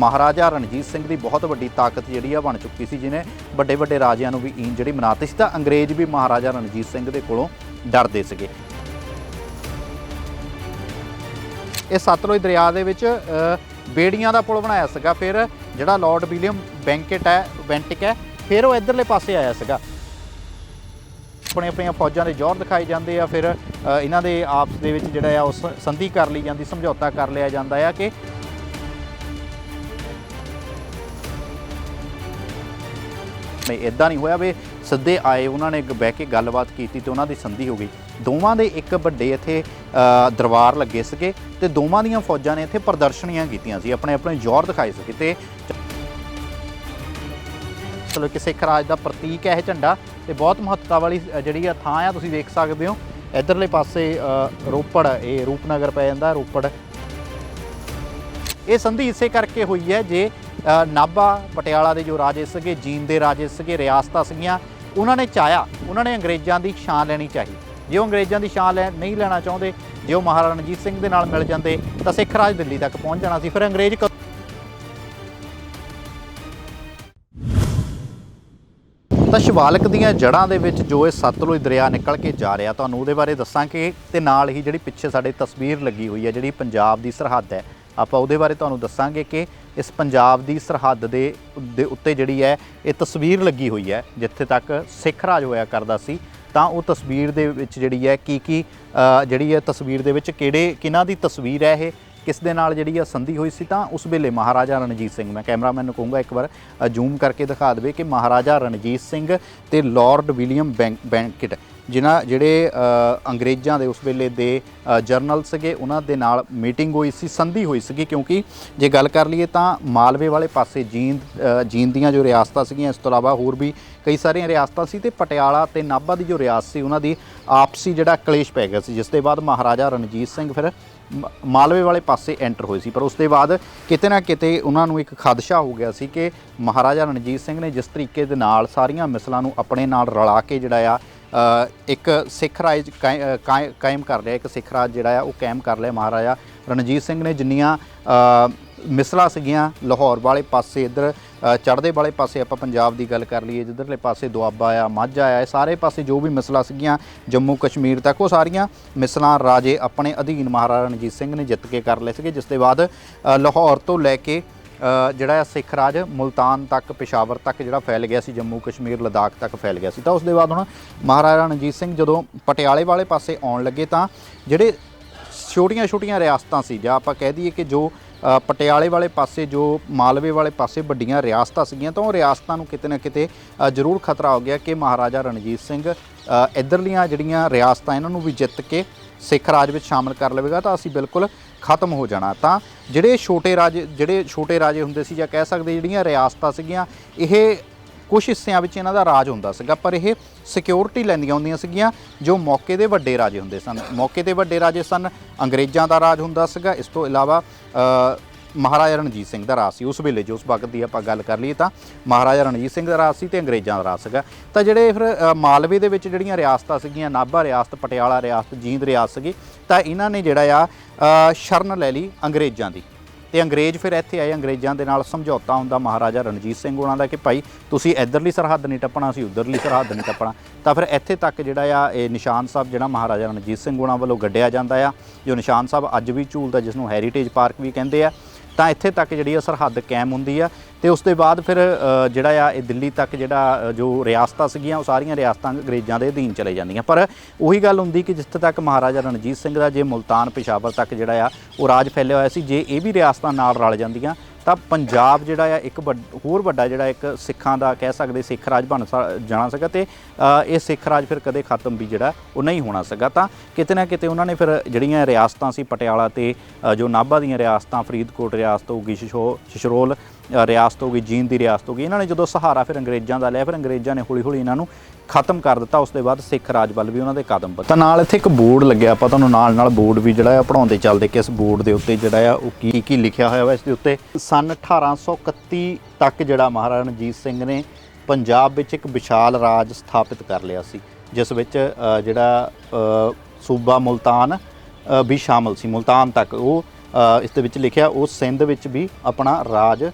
ਮਹਾਰਾਜਾ ਰਣਜੀਤ ਸਿੰਘ ਦੀ ਬਹੁਤ ਵੱਡੀ ਤਾਕਤ ਜਿਹੜੀ ਆ ਬਣ ਚੁੱਕੀ ਸੀ, ਜਿਹਨੇ ਵੱਡੇ ਵੱਡੇ ਰਾਜਿਆਂ ਨੂੰ ਵੀ ਈਨ ਜਿਹੜੀ ਮਨਾਤੀ ਸੀ, ਤਾਂ ਅੰਗਰੇਜ਼ ਵੀ ਮਹਾਰਾਜਾ ਰਣਜੀਤ ਸਿੰਘ ਦੇ ਕੋਲੋਂ ਡਰਦੇ ਸੀਗੇ। ਇਹ ਸਤਲੁਜ ਦਰਿਆ ਦੇ ਵਿੱਚ ਬੇੜੀਆਂ ਦਾ ਪੁਲ ਬਣਾਇਆ ਸੀਗਾ, ਫਿਰ ਜਿਹੜਾ ਲਾਰਡ ਵਿਲੀਅਮ ਬੈਂਕਟ ਹੈ ਵੈਂਟਿਕ ਹੈ, ਫਿਰ ਉਹ ਇਧਰਲੇ ਪਾਸੇ ਆਇਆ ਸੀਗਾ। ਆਪਣੇ ਆਪਣੀਆਂ ਫੌਜਾਂ ਦੇ ਜ਼ੋਰ ਦਿਖਾਏ ਜਾਂਦੇ ਆ, ਫਿਰ ਇਹਨਾਂ ਦੇ ਆਪਸ ਦੇ ਵਿੱਚ ਜਿਹੜਾ ਆ ਉਸ ਸੰਧੀ ਕਰ ਲਈ ਜਾਂਦੀ, ਸਮਝੌਤਾ ਕਰ ਲਿਆ ਜਾਂਦਾ ਆ ਕਿ ਨਹੀਂ ਇਦਾਂ ਨਹੀਂ ਹੋਇਆ ਵੀ ਸਿੱਧੇ ਆਏ ਉਹਨਾਂ ਨੇ ਬਹਿ ਕੇ ਗੱਲਬਾਤ ਕੀਤੀ ਤੇ ਉਹਨਾਂ ਦੀ ਸੰਧੀ ਹੋ ਗਈ। ਦੋਵਾਂ ਦੇ ਇੱਕ ਵੱਡੇ ਇੱਥੇ ਦਰਬਾਰ ਲੱਗੇ ਸੀਗੇ ਤੇ ਦੋਵਾਂ ਦੀਆਂ ਫੌਜਾਂ ਨੇ ਇੱਥੇ ਪ੍ਰਦਰਸ਼ਨੀਆਂ ਕੀਤੀਆਂ ਸੀ ਆਪਣੇ ਆਪਣੇ ਜ਼ੋਰ ਦਿਖਾਏ ਸੀ ਤੇ ਚਲੋ ਕਿ ਸਿੱਖ ਰਾਜ ਦਾ ਪ੍ਰਤੀਕ ਹੈ ਇਹ ਝੰਡਾ ਤੇ ਬਹੁਤ ਮਹੱਤਤਾ ਵਾਲੀ ਜਿਹੜੀ ਆ ਥਾਂ ਆ ਤੁਸੀਂ ਦੇਖ ਸਕਦੇ ਹੋ। ਇਧਰਲੇ ਪਾਸੇ ਅ, ਰੋਪੜ ਇਹ ਰੂਪਨਗਰ ਪੈ ਜਾਂਦਾ ਰੋਪੜ। ਇਹ ਸੰਧੀ ਇਸੇ ਕਰਕੇ ਹੋਈ ਹੈ ਜੇ ਨਾਭਾ ਪਟਿਆਲਾ ਦੇ ਜੋ ਰਾਜੇ ਸੀਗੇ ਜੀਨ ਦੇ ਰਾਜੇ ਸੀਗੇ, ਰਿਆਸਤਾਂ ਸੀਗੀਆਂ, ਉਹਨਾਂ ਨੇ ਚਾਹਿਆ, ਉਹਨਾਂ ਨੇ ਅੰਗਰੇਜ਼ਾਂ ਦੀ ਛਾਂ ਲੈਣੀ ਚਾਹੀ। ਜੇ ਉਹ ਅੰਗਰੇਜ਼ਾਂ ਦੀ ਛਾਂ ਲੈ, ਨਹੀਂ ਲੈਣਾ ਚਾਹੁੰਦੇ, ਜੇ ਉਹ ਮਹਾਰਾਣਾ ਰਣਜੀਤ ਸਿੰਘ ਦੇ ਨਾਲ ਮਿਲ ਜਾਂਦੇ, ਤਾਂ ਸਿੱਖ ਰਾਜ ਦਿੱਲੀ ਤੱਕ ਪਹੁੰਚ ਜਾਣਾ ਸੀ। ਫਿਰ ਅੰਗਰੇਜ਼ ਕ- ਤਾਂ ਸ਼ਿਵਾਲਕ ਦੀਆਂ ਜੜ੍ਹਾਂ ਦੇ ਵਿੱਚ ਜੋ ਇਹ ਸਤਲੁਜ ਦਰਿਆ ਨਿਕਲ ਕੇ ਜਾ ਰਿਹਾ, ਤੁਹਾਨੂੰ ਉਹਦੇ ਬਾਰੇ ਦੱਸਾਂਗੇ ਤੇ ਨਾਲ ਹੀ ਜਿਹੜੀ ਪਿੱਛੇ ਸਾਡੇ ਤਸਵੀਰ ਲੱਗੀ ਹੋਈ ਹੈ, ਜਿਹੜੀ ਪੰਜਾਬ ਦੀ ਸਰਹੱਦ ਹੈ ਆਪਾਂ ਉਹਦੇ ਬਾਰੇ ਤੁਹਾਨੂੰ ਦੱਸਾਂਗੇ ਕਿ ਇਸ ਪੰਜਾਬ ਦੀ ਸਰਹੱਦ ਦੇ ਦੇ ਉੱਤੇ ਜਿਹੜੀ ਹੈ, ਇਹ ਤਸਵੀਰ ਲੱਗੀ ਹੋਈ ਹੈ, ਜਿੱਥੇ ਤੱਕ ਸਿੱਖ ਰਾਜ ਹੋਇਆ ਕਰਦਾ ਸੀ, ਤਾਂ ਉਹ ਤਸਵੀਰ ਦੇ ਵਿੱਚ ਜਿਹੜੀ ਹੈ ਕੀ ਕੀ ਜਿਹੜੀ ਹੈ ਤਸਵੀਰ ਦੇ ਵਿੱਚ ਕਿਹੜੇ, ਕਿਹਨਾਂ ਦੀ ਤਸਵੀਰ ਹੈ ਇਹ, ਕਿਸ ਦੇ ਨਾਲ ਜਿਹੜੀ ਆ ਸੰਧੀ ਹੋਈ ਸੀ, ਤਾਂ ਉਸ ਵੇਲੇ ਮਹਾਰਾਜਾ ਰਣਜੀਤ ਸਿੰਘ, ਮੈਂ ਕੈਮਰਾਮੈਨ ਨੂੰ ਕਹੂੰਗਾ ਇੱਕ ਵਾਰ ਜ਼ੂਮ ਕਰਕੇ ਦਿਖਾ ਦੇਵੇ ਕਿ ਮਹਾਰਾਜਾ ਰਣਜੀਤ ਸਿੰਘ ਤੇ ਲਾਰਡ ਵਿਲੀਅਮ ਬੈਂਕ, ਬੈਂਕਟ ਜਿਨ੍ਹਾਂ ਜਿਹੜੇ ਅੰਗਰੇਜ਼ਾਂ ਦੇ ਉਸ ਵੇਲੇ ਦੇ ਜਰਨਲ ਸੀਗੇ ਉਹਨਾਂ ਦੇ ਨਾਲ ਮੀਟਿੰਗ ਹੋਈ ਸੀ ਸੰਧੀ ਹੋਈ ਸੀਗੀ ਕਿਉਂਕਿ ਜੇ ਗੱਲ ਕਰ ਲਈਏ ਤਾਂ ਮਾਲਵੇ ਵਾਲੇ ਪਾਸੇ ਜੀਂਦ ਅ, ਜੀਂਦ ਦੀਆਂ ਜੋ ਰਿਆਸਤਾਂ ਸੀਗੀਆਂ ਇਸ ਤੋਂ ਇਲਾਵਾ ਹੋਰ ਵੀ ਕਈ ਸਾਰੀਆਂ ਰਿਆਸਤਾਂ ਸੀ ਤੇ ਪਟਿਆਲਾ ਤੇ ਨਾਭਾ ਦੀ ਜੋ ਰਿਆਸਤ ਸੀ ਉਹਨਾਂ ਦੀ ਆਪਸੀ ਜਿਹੜਾ ਕਲੇਸ਼ ਪੈ ਗਿਆ ਸੀ। ਜਿਸ ਦੇ ਬਾਅਦ ਮਹਾਰਾਜਾ ਰਣਜੀਤ ਸਿੰਘ ਫਿਰ ਮ- ਮਾਲਵੇ ਵਾਲੇ ਪਾਸੇ ਐਂਟਰ ਹੋਏ ਸੀ। ਪਰ ਉਸ ਦੇ ਬਾਅਦ ਕਿਤੇ ਨਾ ਕਿਤੇ ਉਹਨਾਂ ਨੂੰ ਇੱਕ ਖਦਸ਼ਾ ਹੋ ਗਿਆ ਸੀ ਕਿ ਮਹਾਰਾਜਾ ਰਣਜੀਤ ਸਿੰਘ ਨੇ ਜਿਸ ਤਰੀਕੇ ਦੇ ਨਾਲ ਸਾਰੀਆਂ ਮਿਸਲਾਂ ਨੂੰ ਆਪਣੇ ਨਾਲ ਰਲਾ ਕੇ ਜਿਹੜਾ ਆ ਇੱਕ ਸਿੱਖ ਰਾਜ ਕਾਇ- ਕਾਇ- ਕਾਇਮ ਕਰ ਲਿਆ ਇੱਕ ਸਿੱਖ ਰਾਜ ਜਿਹੜਾ ਆ ਉਹ ਕਾਇਮ ਕਰ ਲਿਆ ਮਹਾਰਾਜਾ ਰਣਜੀਤ ਸਿੰਘ ਨੇ। ਜਿੰਨੀਆਂ ਅ, ਮਿਸਲਾਂ ਸੀਗੀਆਂ ਲਾਹੌਰ ਵਾਲੇ ਪਾਸੇ ਇੱਧਰ ਚੜ੍ਹਦੇ ਵਾਲੇ ਪਾਸੇ ਆਪਾਂ ਪੰਜਾਬ ਦੀ ਗੱਲ ਕਰ ਲਈਏ ਜਿੱਧਰਲੇ ਪਾਸੇ ਦੁਆਬਾ ਆ ਮਾਝਾ ਆ ਸਾਰੇ ਪਾਸੇ ਜੋ ਵੀ ਮਿਸਲਾਂ ਸੀਗੀਆਂ ਜੰਮੂ ਕਸ਼ਮੀਰ ਤੱਕ ਉਹ ਸਾਰੀਆਂ ਮਿਸਲਾਂ ਰਾਜੇ ਆਪਣੇ ਅਧੀਨ ਮਹਾਰਾਜਾ ਰਣਜੀਤ ਸਿੰਘ ਨੇ ਜਿੱਤ ਕੇ ਕਰ ਲਏ ਸੀਗੇ ਜਿਸ ਦੇ ਬਾਅਦ ਲਾਹੌਰ ਤੋਂ ਲੈ ਕੇ ਜਿਹੜਾ ਹੈ ਸਿੱਖ ਰਾਜ ਮੁਲਤਾਨ ਤੱਕ ਪਿਸ਼ਾਵਰ ਤੱਕ ਜਿਹੜਾ ਫੈਲ ਗਿਆ ਸੀ ਜੰਮੂ ਕਸ਼ਮੀਰ ਲਦਾਖ ਤੱਕ ਫੈਲ ਗਿਆ ਸੀ। ਤਾਂ ਉਸ ਦੇ ਬਾਅਦ ਹੁਣ ਮਹਾਰਾਜਾ ਰਣਜੀਤ ਸਿੰਘ ਜਦੋਂ ਪਟਿਆਲੇ ਵਾਲੇ ਪਾਸੇ ਆਉਣ ਲੱਗੇ ਤਾਂ ਜਿਹੜੇ ਛੋਟੀਆਂ-ਛੋਟੀਆਂ ਰਿਆਸਤਾਂ ਸੀ ਜਾਂ ਆਪਾਂ ਕਹਿ ਦਈਏ ਕਿ ਜੋ ਪਟਿਆਲੇ ਵਾਲੇ ਪਾਸੇ ਜੋ ਮਾਲਵੇ ਵਾਲੇ ਪਾਸੇ ਵੱਡੀਆਂ ਰਿਆਸਤਾਂ ਸੀਗੀਆਂ ਤਾਂ ਉਹ ਰਿਆਸਤਾਂ ਨੂੰ ਕਿਤੇ ਨਾ ਕਿਤੇ ਜ਼ਰੂਰ ਖਤਰਾ ਹੋ ਗਿਆ ਕਿ ਮਹਾਰਾਜਾ ਰਣਜੀਤ ਸਿੰਘ ਅ, ਇੱਧਰਲੀਆਂ ਜਿਹੜੀਆਂ ਰਿਆਸਤਾਂ ਇਹਨਾਂ ਨੂੰ ਵੀ ਜਿੱਤ ਕੇ ਸਿੱਖ ਰਾਜ ਵਿੱਚ ਸ਼ਾਮਲ ਕਰ ਲਵੇਗਾ। ਤਾਂ ਅਸੀਂ ਬਿਲਕੁਲ ਖਤਮ ਹੋ ਜਾਣਾ, ਤਾਂ ਜਿਹੜੇ ਛੋਟੇ ਰਾਜੇ, ਜਿਹੜੇ ਛੋਟੇ ਰਾਜੇ ਹੁੰਦੇ ਸੀ ਜਾਂ ਕਹਿ ਸਕਦੇ ਜਿਹੜੀਆਂ ਰਿਆਸਤਾਂ ਸੀਗੀਆਂ, ਇਹ ਕੁਝ ਹਿੱਸਿਆਂ ਵਿੱਚ ਇਹਨਾਂ ਦਾ ਰਾਜ ਹੁੰਦਾ ਸੀਗਾ, ਪਰ ਇਹ ਸਿਕਿਉਰਿਟੀ ਲੈਂਦੀਆਂ ਹੁੰਦੀਆਂ ਸੀਗੀਆਂ, ਜੋ ਮੌਕੇ ਦੇ ਵੱਡੇ ਰਾਜੇ ਹੁੰਦੇ ਸਨ। ਮੌਕੇ ਦੇ ਵੱਡੇ ਰਾਜੇ ਸਨ, ਅੰਗਰੇਜ਼ਾਂ ਦਾ ਰਾਜ ਹੁੰਦਾ ਸੀਗਾ, ਇਸ ਤੋਂ ਇਲਾਵਾ ਮਹਾਰਾਜਾ ਰਣਜੀਤ ਸਿੰਘ ਦਾ ਰਾਜ ਸੀ, ਉਸ ਵੇਲੇ ਜੋ ਉਸ ਵਕਤ ਦੀ ਆਪਾਂ ਗੱਲ ਕਰ ਲਈਏ ਤਾਂ ਮਹਾਰਾਜਾ ਰਣਜੀਤ ਸਿੰਘ ਦਾ ਰਾਜ ਸੀ ਤੇ ਅੰਗਰੇਜ਼ਾਂ ਦਾ ਰਾਜ ਸੀਗਾ। ਤਾਂ ਜਿਹੜੇ ਫਿਰ ਮਾਲਵੇ ਦੇ ਵਿੱਚ ਜਿਹੜੀਆਂ ਰਿਆਸਤਾਂ ਸੀਗੀਆਂ, ਨਾਭਾ ਰਿਆਸਤ, ਪਟਿਆਲਾ ਰਿਆਸਤ, ਜੀਂਦ ਰਿਆਸਤ ਸੀਗੀ ਤਾਂ ਇਹਨਾਂ ਨੇ ਜਿਹੜਾ ਆ ਸ਼ਰਨ ਲੈ ਲਈ ਅੰਗਰੇਜ਼ਾਂ ਦੀ। ਤੇ ਅੰਗਰੇਜ਼ ਫਿਰ ਇੱਥੇ ਆਏ, ਅੰਗਰੇਜ਼ਾਂ ਦੇ ਨਾਲ ਸਮਝੌਤਾ ਹੁੰਦਾ ਮਹਾਰਾਜਾ ਰਣਜੀਤ ਸਿੰਘ ਉਹਨਾਂ ਦਾ ਕਿ ਭਾਈ ਤੁਸੀਂ ਇਧਰਲੀ ਸਰਹੱਦ ਨਹੀਂ ਟੱਪਣਾ, ਅਸੀਂ ਉਧਰਲੀ ਸਰਹੱਦ ਨਹੀਂ ਟੱਪਣਾ। ਤਾਂ ਫਿਰ ਇੱਥੇ ਤੱਕ ਜਿਹੜਾ ਆ, ਇਹ ਨਿਸ਼ਾਨ ਸਾਹਿਬ ਜਿਹੜਾ ਮਹਾਰਾਜਾ ਰਣਜੀਤ ਸਿੰਘ ਉਹਨਾਂ ਵੱਲੋਂ ਗੱਡਿਆ ਜਾਂਦਾ ਆ, ਜੋ ਨਿਸ਼ਾਨ ਸਾਹਿਬ ਅੱਜ ਵੀ ਝੂਲਦਾ ਜਿਸ ਨੂੰ ਹੈਰੀਟੇਜ ਪਾਰਕ ਵੀ ਕਹਿੰਦੇ ਆ। ਤਾਂ ਇੱਥੇ ਤੱਕ ਜਿਹੜੀ ਆ ਸਰਹੱਦ ਕਾਇਮ ਹੁੰਦੀ ਆ ਤੇ ਉਸ ਤੋਂ ਬਾਅਦ ਫਿਰ ਜਿਹੜਾ ਆ ਇਹ ਦਿੱਲੀ ਤੱਕ ਜਿਹੜਾ ਜੋ ਰਿਆਸਤਾਂ ਸੀਗੀਆਂ, ਉਹ ਸਾਰੀਆਂ ਰਿਆਸਤਾਂ ਅੰਗਰੇਜ਼ਾਂ ਦੇ ਅਧੀਨ ਚਲੇ ਜਾਂਦੀਆਂ। ਪਰ ਉਹੀ ਗੱਲ ਹੁੰਦੀ ਕਿ ਜਿੱਥੇ ਤੱਕ ਮਹਾਰਾਜਾ ਰਣਜੀਤ ਸਿੰਘ ਦਾ, ਜੇ ਮੁਲਤਾਨ ਪਿਸ਼ਾਵਰ ਤੱਕ ਜਿਹੜਾ ਆ, ਉਹ ਰਾਜ ਫੈਲਿਆ ਹੋਇਆ ਸੀ, ਜੇ ਇਹ ਵੀ ਰਿਆਸਤਾਂ ਨਾਲ ਰਲ ਜਾਂਦੀਆਂ ਤਾਂ ਪੰਜਾਬ ਜਿਹੜਾ ਆ, ਇੱਕ ਵੱਡ- ਹੋਰ ਵੱਡਾ ਜਿਹੜਾ ਇੱਕ ਸਿੱਖਾਂ ਦਾ ਕਹਿ ਸਕਦੇ ਸਿੱਖ ਰਾਜ ਬਣ ਸਕ- ਜਾਣਾ ਸੀਗਾ ਤੇ ਇਹ ਸਿੱਖ ਰਾਜ ਫਿਰ ਕਦੇ ਖਤਮ ਵੀ ਜਿਹੜਾ, ਉਹ ਨਹੀਂ ਹੋਣਾ ਸੀਗਾ। ਤਾਂ ਕਿਤੇ ਨਾ ਕਿਤੇ ਉਹਨਾਂ ਨੇ ਫਿਰ ਜਿਹੜੀਆਂ ਰਿਆਸਤਾਂ ਸੀ ਪਟਿਆਲਾ ਤੇ ਜੋ ਨਾਭਾ ਦੀਆਂ ਰਿਆਸਤਾਂ, ਫਰੀਦਕੋਟ ਰਿਆਸਤ ਹੋ ਗਈ ਸ਼ਸ਼ੋ, ਸ਼ਸ਼ਰੋਲ ਰਿਆਸਤ ਹੋ ਗਈ ਜੀਂਦ ਦੀ ਰਿਆਸਤ ਹੋ ਗਈ ਇਹਨਾਂ ਨੇ ਜਦੋਂ ਸਹਾਰਾ ਫਿਰ ਅੰਗਰੇਜ਼ਾਂ ਦਾ ਲਿਆ, ਫਿਰ ਅੰਗਰੇਜ਼ਾਂ ਨੇ ਹੌਲੀ ਹੌਲੀ ਇਹਨਾਂ ਨੂੰ ਖਤਮ ਕਰ ਦਿੱਤਾ, ਉਸ ਦੇ ਬਾਅਦ ਸਿੱਖ ਰਾਜ ਵੱਲ ਵੀ ਉਹਨਾਂ ਦੇ ਕਦਮ ਵਧੇ। ਤਾਂ ਨਾਲ ਇੱਥੇ ਇੱਕ ਬੋਰਡ ਲੱਗਿਆ, ਆਪਾਂ ਤੁਹਾਨੂੰ ਨਾਲ ਨਾਲ ਬੋਰਡ ਵੀ ਜਿਹੜਾ ਆ ਪੜਾਉਂਦੇ ਚੱਲਦੇ ਕਿ ਇਸ ਬੋਰਡ ਦੇ ਉੱਤੇ ਜਿਹੜਾ ਆ ਉਹ ਕੀ ਕੀ ਲਿਖਿਆ ਹੋਇਆ ਵਾ ਇਸ ਦੇ ਉੱਤੇ। ਸਨ 1831 ਤੱਕ ਜਿਹੜਾ ਮਹਾਰਾਜਾ ਰਣਜੀਤ ਸਿੰਘ ਨੇ ਪੰਜਾਬ ਵਿੱਚ ਇੱਕ ਵਿਸ਼ਾਲ ਰਾਜ ਸਥਾਪਿਤ ਕਰ ਲਿਆ ਸੀ, ਜਿਸ ਵਿੱਚ ਜਿਹੜਾ ਸੂਬਾ ਮੁਲਤਾਨ ਵੀ ਸ਼ਾਮਲ ਸੀ। ਮੁਲਤਾਨ ਤੱਕ ਉਹ ਇਸ ਦੇ ਵਿੱਚ ਲਿਖਿਆ, ਉਹ ਸਿੰਧ ਵਿੱਚ ਵੀ ਆਪਣਾ ਰਾਜ